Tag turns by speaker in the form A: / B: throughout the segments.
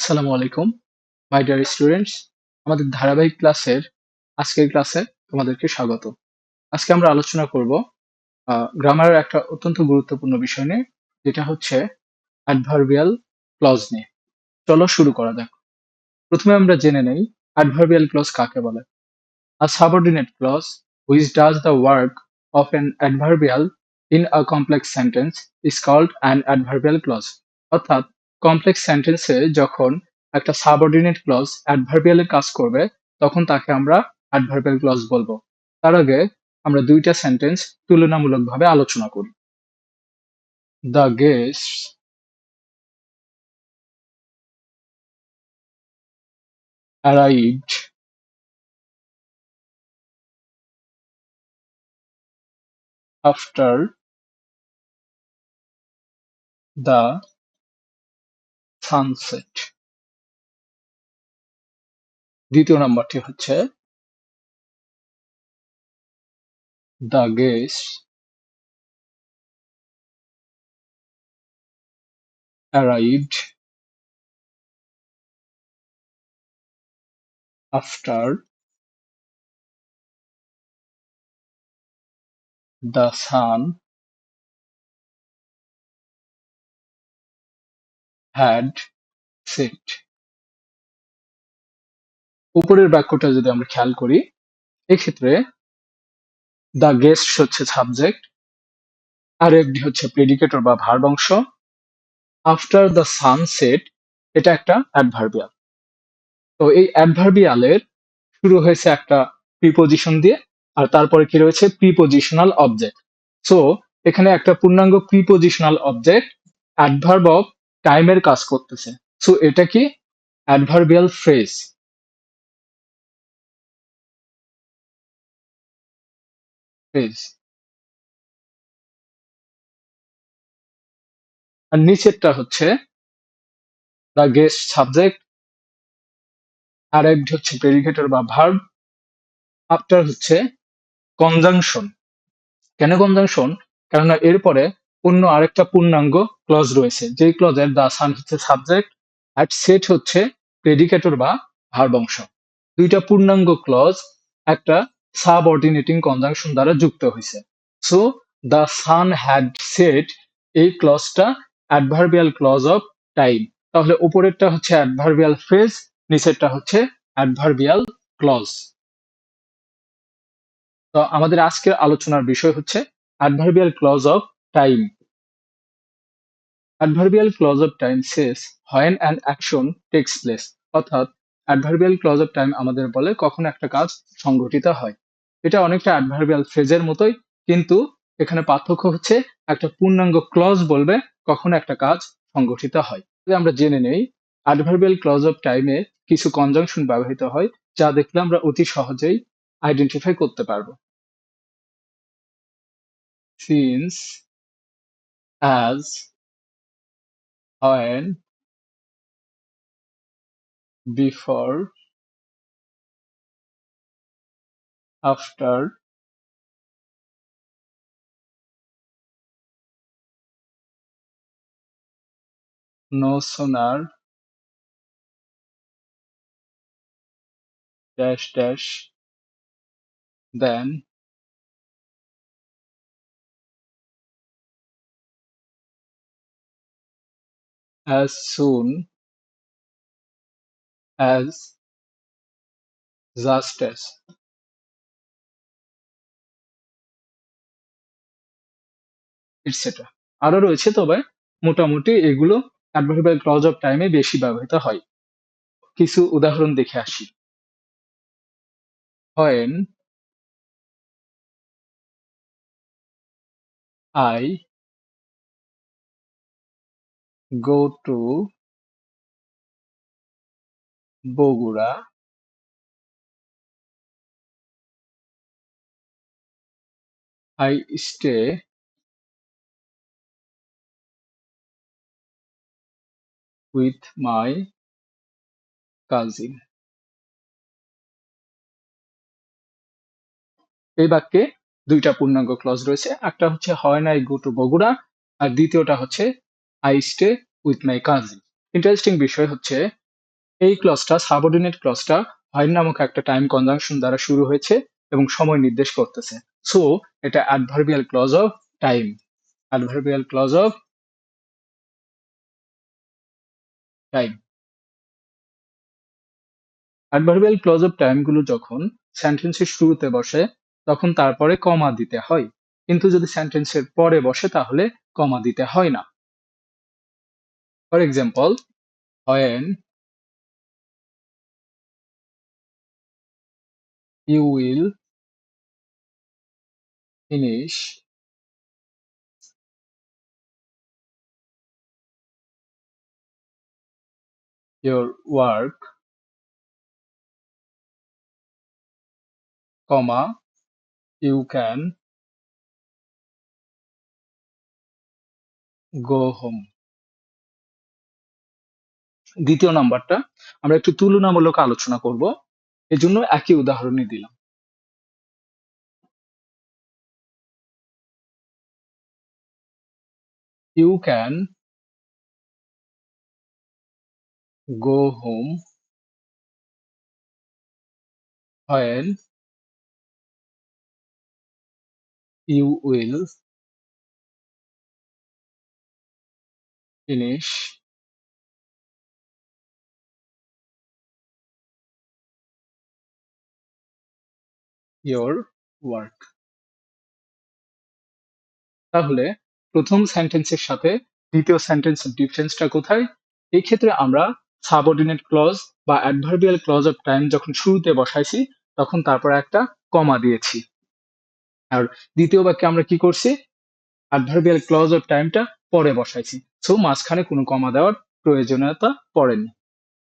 A: আসসালামু আলাইকুম my dear students আমাদের ধারাবাহিক ক্লাসের আজকের ক্লাসে তোমাদেরকে স্বাগত। আজকে আমরা আলোচনা করব গ্রামারের একটা অত্যন্ত গুরুত্বপূর্ণ বিষয় নিয়ে, যেটা হচ্ছে অ্যাডভার্বিয়াল ক্লজ নিয়ে। চলো শুরু করা যাক। প্রথমে আমরা জেনে নেই অ্যাডভার্বিয়াল ক্লজ কাকে বলে? A subordinate clause which does the work of an adverbial in a complex sentence is called an adverbial clause অর্থাৎ কমপ্লেক্স সেন্টেন্সে যখন একটা সাবঅর্ডিনেট ক্লজ অ্যাডভার্বিয়ালের কাজ করবে, তখন তাকে আমরা অ্যাডভার্বিয়াল ক্লজ বলব। তার আগে আমরা দুইটা সেন্টেন্স তুলনামূলকভাবে আলোচনা করি। The guest arrived after the sunset দ্বিতীয় নাম্বারটি হচ্ছে the guest arrived after the sun had set. উপরের বাক্যটা যদি আমরা খেয়াল করি, এক্ষেত্রে দ্য গেস্ট হচ্ছে সাবজেক্ট আর একটি হচ্ছে প্রেডিকেটর বা ভার্ব অংশ। আফটার দ্য সানসেট এটা একটা অ্যাডভার্বিয়াল তো এই অ্যাডভার্বিয়ালের শুরু হয়েছে একটা প্রিপোজিশন দিয়ে, আর তারপরে কি রয়েছে? প্রিপোজিশনাল অবজেক্ট সো এখানে একটা পূর্ণাঙ্গ প্রিপোজিশনাল অবজেক্ট অ্যাডভার্ব অফ টাইমের কাজ করতেছে। সো এটা কি? অ্যাডভার্বিয়াল ফ্রেজ ফ্রেজ আর নিচেরটা হচ্ছে দ্য গেস্ট সাবজেক্ট আর একটি হচ্ছে প্রেডিকেটর বা ভার্ব আফটার হচ্ছে কনজাংশন কেন কনজাংশন কেননা এরপরে অন্য আরেকটা পূর্ণাঙ্গ ক্লজ রয়েছে। যে ক্লজের দা সান হচ্ছে সাবজেক্ট আর সেট হচ্ছে প্রেডিকেটর বা ভার্ব অংশ। দুইটা পূর্ণাঙ্গ ক্লজ একটা সাব অর্ডিনেটিং কনজাংশন দ্বারা যুক্ত হয়েছে। So the sun had set এই ক্লজটা অ্যাডভার্বিয়াল ক্লজ অফ টাইম তাহলে উপরেরটা হচ্ছে অ্যাডভার্বিয়াল ফ্রেজ নিচেরটা হচ্ছে অ্যাডভার্বিয়াল ক্লজ তো আমাদের আজকের আলোচনার বিষয় হচ্ছে adverbial clause of time adverbial clause of time শেষ when an action takes place অর্থাৎ অ্যাডভার্বিয়াল ক্লজ অফ টাইম আমাদের বলে কখন একটা কাজ সংঘটিত হয়। এটা অনেকটা অ্যাডভার্বিয়াল ফ্রেজের মতোই, কিন্তু এখানে পার্থক্য হচ্ছে একটা পূর্ণাঙ্গ ক্লজ বলবে কখন একটা কাজ সংগঠিত হয়। আমরা জেনে নেই অ্যাডভার্বিয়াল ক্লজ অফ টাইমে কিছু কনজাংশন ব্যবহৃত হয়, যা দেখলে আমরা অতি সহজেই আইডেন্টিফাই করতে পারব। Since, as when before after no sooner dash dash then as soon as just as etcetera আরও রয়েছে তবে মোটামুটি এগুলো অ্যাডভার্বিয়াল ক্লজ অফ টাইমে বেশি ব্যবহৃত হয়। কিছু উদাহরণ দেখে আসি। when I go to Bogura I stay with my cousin. এই বাক্যে দুইটা পূর্ণাঙ্গ ক্লজ রয়েছে। একটা হচ্ছে হয় নাই গো টু বগুড়া, আর দ্বিতীয়টা হচ্ছে I stay with my cousin interesting বিষয় হচ্ছে, এই ক্লজটা সাবঅর্ডিনেট ক্লজটা হোয়াইল নামক একটা টাইম কনজাংশন দ্বারা শুরু হয়েছে এবং সময় নির্দেশ করতেছে। সো এটা adverbial clause of time adverbial clause of time adverbial clause of টাইমগুলো যখন সেন্টেন্সের শুরুতে বসে, তখন তারপরে কমা দিতে হয়। কিন্তু যদি সেন্টেন্সের পরে বসে, তাহলে কমা দিতে হয় না। For example, when you will finish your work comma you can go home. দ্বিতীয় নাম্বারটা আমরা একটু তুলনামূলক আলোচনা করব। এজন্য একই উদাহরণই দিলাম। You can go home when you will finish your work তাহলে প্রথম সেন্টেন্সের সাথে দ্বিতীয় সেন্টেন্সের ডিফারেন্সটা কোথায়? এই ক্ষেত্রে আমরা সাবঅর্ডিনেট ক্লজ বা অ্যাডভার্বিয়াল ক্লজ অফ টাইম যখন শুরুতে বসাইছি, তখন তারপর একটা কমা দিয়েছি। আর দ্বিতীয় বাক্যে আমরা কি করছি? অ্যাডভার্বিয়াল ক্লজ অফ টাইমটা পরে বসাইছি। সো মাঝখানে কোনো কমা দেওয়ার প্রয়োজনীয়তা পড়েনি।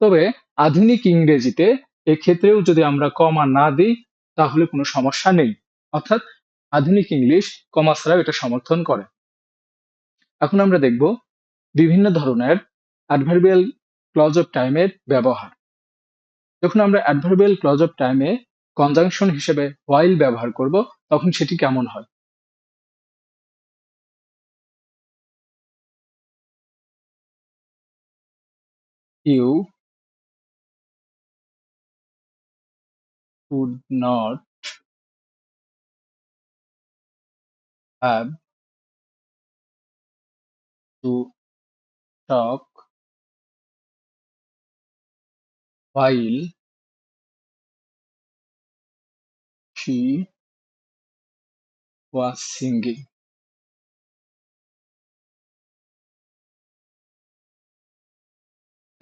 A: তবে আধুনিক ইংরেজিতে এক্ষেত্রেও যদি আমরা কমা না দিই তাহলে কোনো সমস্যা নেই। অর্থাৎ আধুনিক ইংলিশ কমা ছাড়াও এটা সমর্থন করে। এখন আমরা দেখব বিভিন্ন ধরনের অ্যাডভার্বিয়াল ক্লজ অফ টাইমের ব্যবহার। যখন আমরা অ্যাডভার্বিয়াল ক্লজ অফ টাইমে কনজাংশন হিসেবে হোয়াইল ব্যবহার করব, তখন সেটি কেমন হয়? You would not have to talk while she was singing.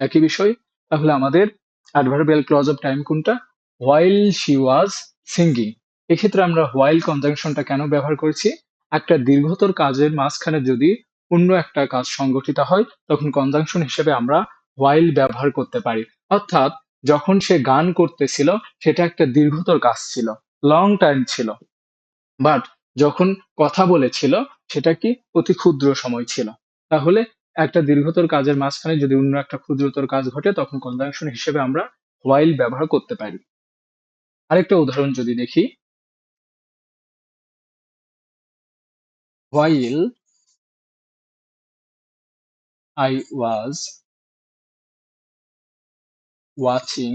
A: একই বিষয় তাহলে আমাদের অ্যাডভার্বিয়াল ক্লজ অফ টাইম কোনটা হোয়াইল শি ওয়াজ সিঙ্গিং এক্ষেত্রে আমরা হোয়াইল কনজাংশনটা কেন ব্যবহার করেছি? একটা দীর্ঘতর কাজের মাঝখানে যদি অন্য একটা কাজ সংগঠিত হয়, তখন কনজাংশন হিসেবে আমরা হোয়াইল ব্যবহার করতে পারি। অর্থাৎ যখন সে গান করতেছিল, সেটা একটা দীর্ঘতর কাজ ছিল লং টাইম ছিল। বাট যখন কথা বলেছিল, সেটা কি অতি ক্ষুদ্র সময় ছিল। তাহলে একটা দীর্ঘতর কাজের মাঝখানে যদি অন্য একটা ক্ষুদ্রতর কাজ ঘটে, তখন কনজাংশন হিসেবে আমরা হোয়াইল ব্যবহার করতে পারি। আরেকটা উদাহরণ যদি দেখি। While I was watching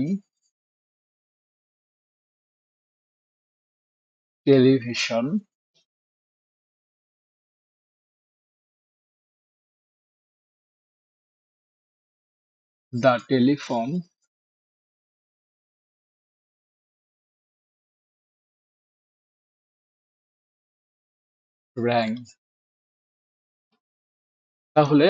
A: television the telephone rang তাহলে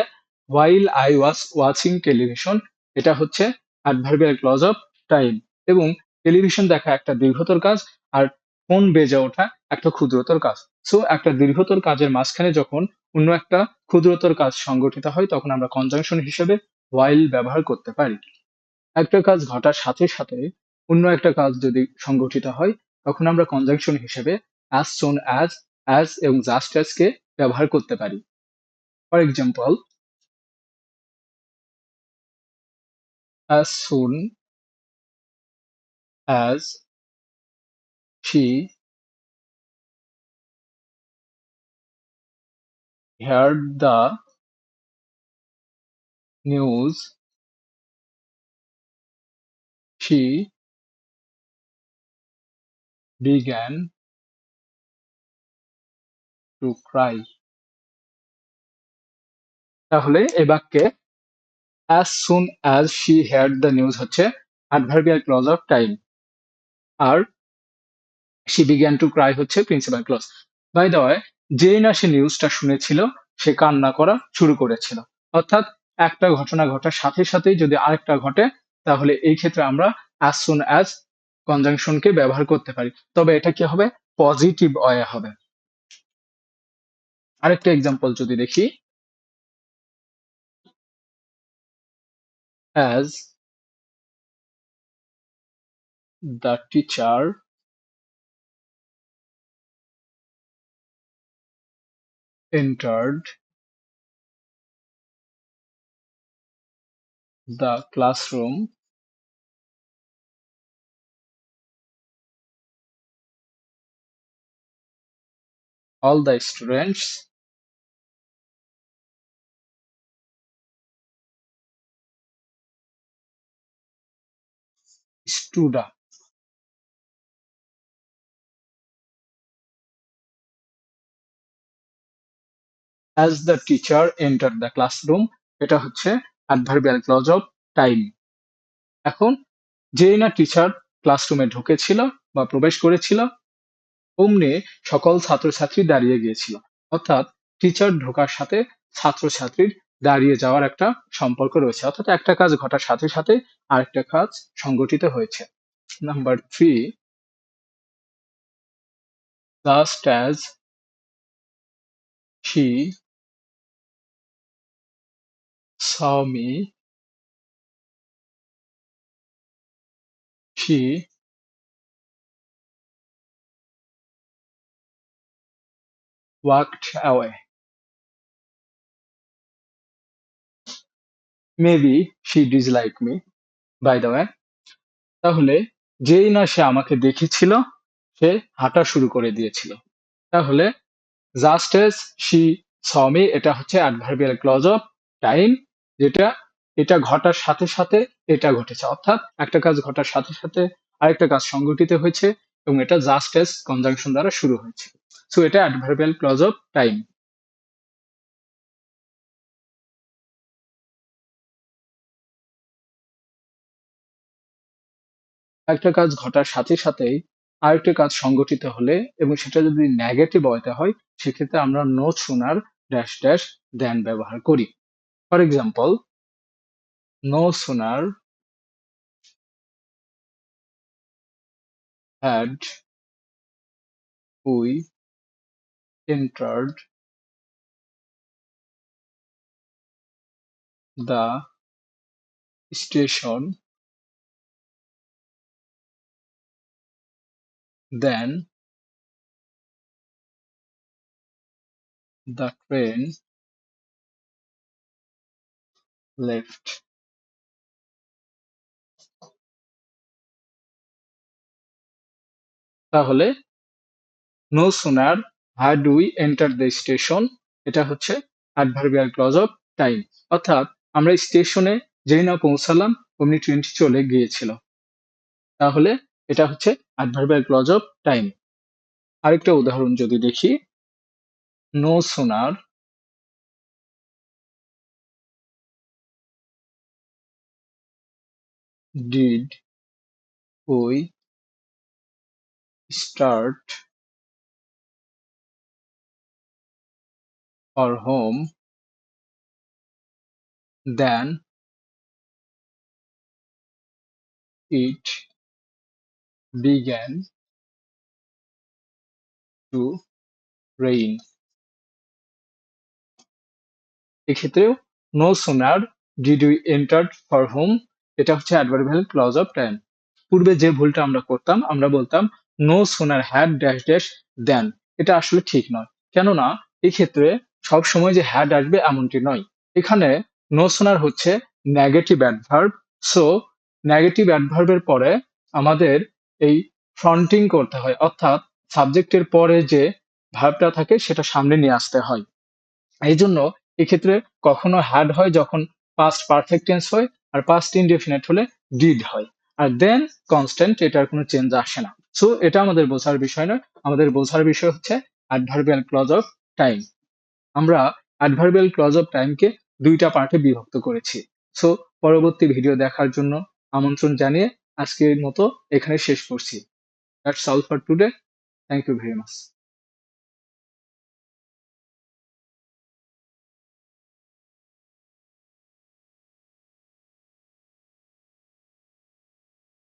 A: while I was watching television, এটা হচ্ছে অ্যাডভার্বিয়াল ক্লজ অফ টাইম এবং টেলিভিশন দেখা একটা দীর্ঘতর কাজ আর ফোন বেজে ওঠা একটা ক্ষুদ্রতর কাজ। সো একটা দীর্ঘতর কাজের মাঝখানে যখন অন্য একটা ক্ষুদ্রতর কাজ সংগঠিত হয়, তখন আমরা কনজাংশন হিসেবে while ব্যবহার করতে পারি। একটা কাজ ঘটার সাথে সাথে অন্য একটা কাজ যদি সংগঠিত হয়, তখন আমরা কনজাংশন হিসেবে অ্যাজ soon as as এবং just as কে ব্যবহার করতে পারি for example as soon as she heard the news she began to cry. তাহলে এ বাক্যে, as soon as she heard the news হচ্ছে adverbial clause of time. আর she began to cry হচ্ছে principal clause by the way যেই না সে নিউজটা শুনেছিল, সে কান্না করা শুরু করেছিল। অর্থাৎ একটা ঘটনা ঘটার সাথে সাথেই যদি আরেকটা ঘটে, তাহলে এই ক্ষেত্রে আমরা অ্যাজ সুন অ্যাজ কনজাংশনকে ব্যবহার করতে পারি। তবে এটা কি হবে? পজিটিভ ওয়ে হবে। আরেকটা এক্সাম্পল যদি দেখি as the teacher entered the classroom all the students up as the teacher entered the classroom, এটা হচ্ছে adverbial clause of time. এখন, যেই না টিচার ক্লাসরুমে ঢুকেছিল বা প্রবেশ করেছিল, অমনি সকল ছাত্রছাত্রী দাঁড়িয়ে গিয়েছিল। অর্থাৎ টিচার ঢোকার সাথে ছাত্রছাত্রীর দাঁড়িয়ে যাওয়ার একটা সম্পর্ক রয়েছে। অর্থাৎ একটা কাজ ঘটার সাথে সাথে আরেকটা কাজ সংগঠিত হয়েছে। Number three just as she saw me, she away maybe she disliked me by the way. তাহলে যেই না সে আমাকে দেখেছিল, সে হাঁটা শুরু করে দিয়েছিল। তাহলে জাস্ট এস শি সমি এটা হচ্ছে অ্যাডভার্বিয়াল ক্লজ অফ টাইম যেটা, এটা ঘটার সাথে সাথে এটা ঘটেছে। অর্থাৎ একটা কাজ ঘটার সাথে সাথে আরেকটা কাজ সংগঠিত হয়েছে এবং এটা জাস্ট এস কনজাংশন দ্বারা শুরু হয়েছে। সো এটা অ্যাডভার্বিয়াল ক্লজ অফ টাইম একটা কাজ ঘটার সাথে সাথেই আরেকটা কাজ সংগঠিত হলে এবং সেটা যদি নেগেটিভ হতে হয়, সেক্ষেত্রে আমরা no sooner dash dash then ব্যবহার করি। For example no sooner had we entered the station then the train left. তাহলে no sooner had we enter the station এটা হচ্ছে অ্যাডভার্বিয়াল ক্লজ অফ টাইম অর্থাৎ আমরা স্টেশনে যেই না পৌঁছালাম, অমনি ট্রেনটি চলে গিয়েছিল। তাহলে এটা হচ্ছে অ্যাডভার্বিয়াল ক্লজ অফ টাইম আরেকটা উদাহরণ যদি দেখি no sooner did we start our home then it began to rain এক্ষেত্রেও no sooner did we enter for home এটা হচ্ছে অ্যাডভার্বিয়াল ক্লজ অফ টাইম পূর্বে যে ভুলটা আমরা করতাম, আমরা বলতাম no sooner had dash dash দেন এটা আসলে ঠিক নয়। কেননা এক্ষেত্রে সব সময় যে হ্যাড আসবে এমনটি নয়। এখানে নো সোনার হচ্ছে নেগেটিভ অ্যাডভার্ব সো নেগেটিভ অ্যাডভার্বের পরে আমাদের এই ফ্রন্টিং করতে হয়। অর্থাৎ সাবজেক্টের পরে যে ভার্বটা থাকে, সেটা সামনে নিয়ে আসতে হয়। এই জন্য এক্ষেত্রে কখনো হ্যাড হয় যখন পাস্ট পারফেক্ট টেন্স হয় আর পাস্ট ইনডেফিনেট হলে ডিড হয়। আর দেন কনস্ট্যান্ট এটার কোনো চেঞ্জ আসে না। সো এটা আমাদের বোঝার বিষয় নয়। আমাদের বোঝার বিষয় হচ্ছে অ্যাডভার্বিয়াল ক্লজ অফ টাইম আমরা অ্যাডভার্বিয়াল ক্লজ অফ টাইমকে দুইটা পার্টে বিভক্ত করেছি। সো পরবর্তী ভিডিও দেখার জন্য আমন্ত্রণ জানিয়ে আজকের মতো এখানে শেষ করছি। That's all for today thank you very much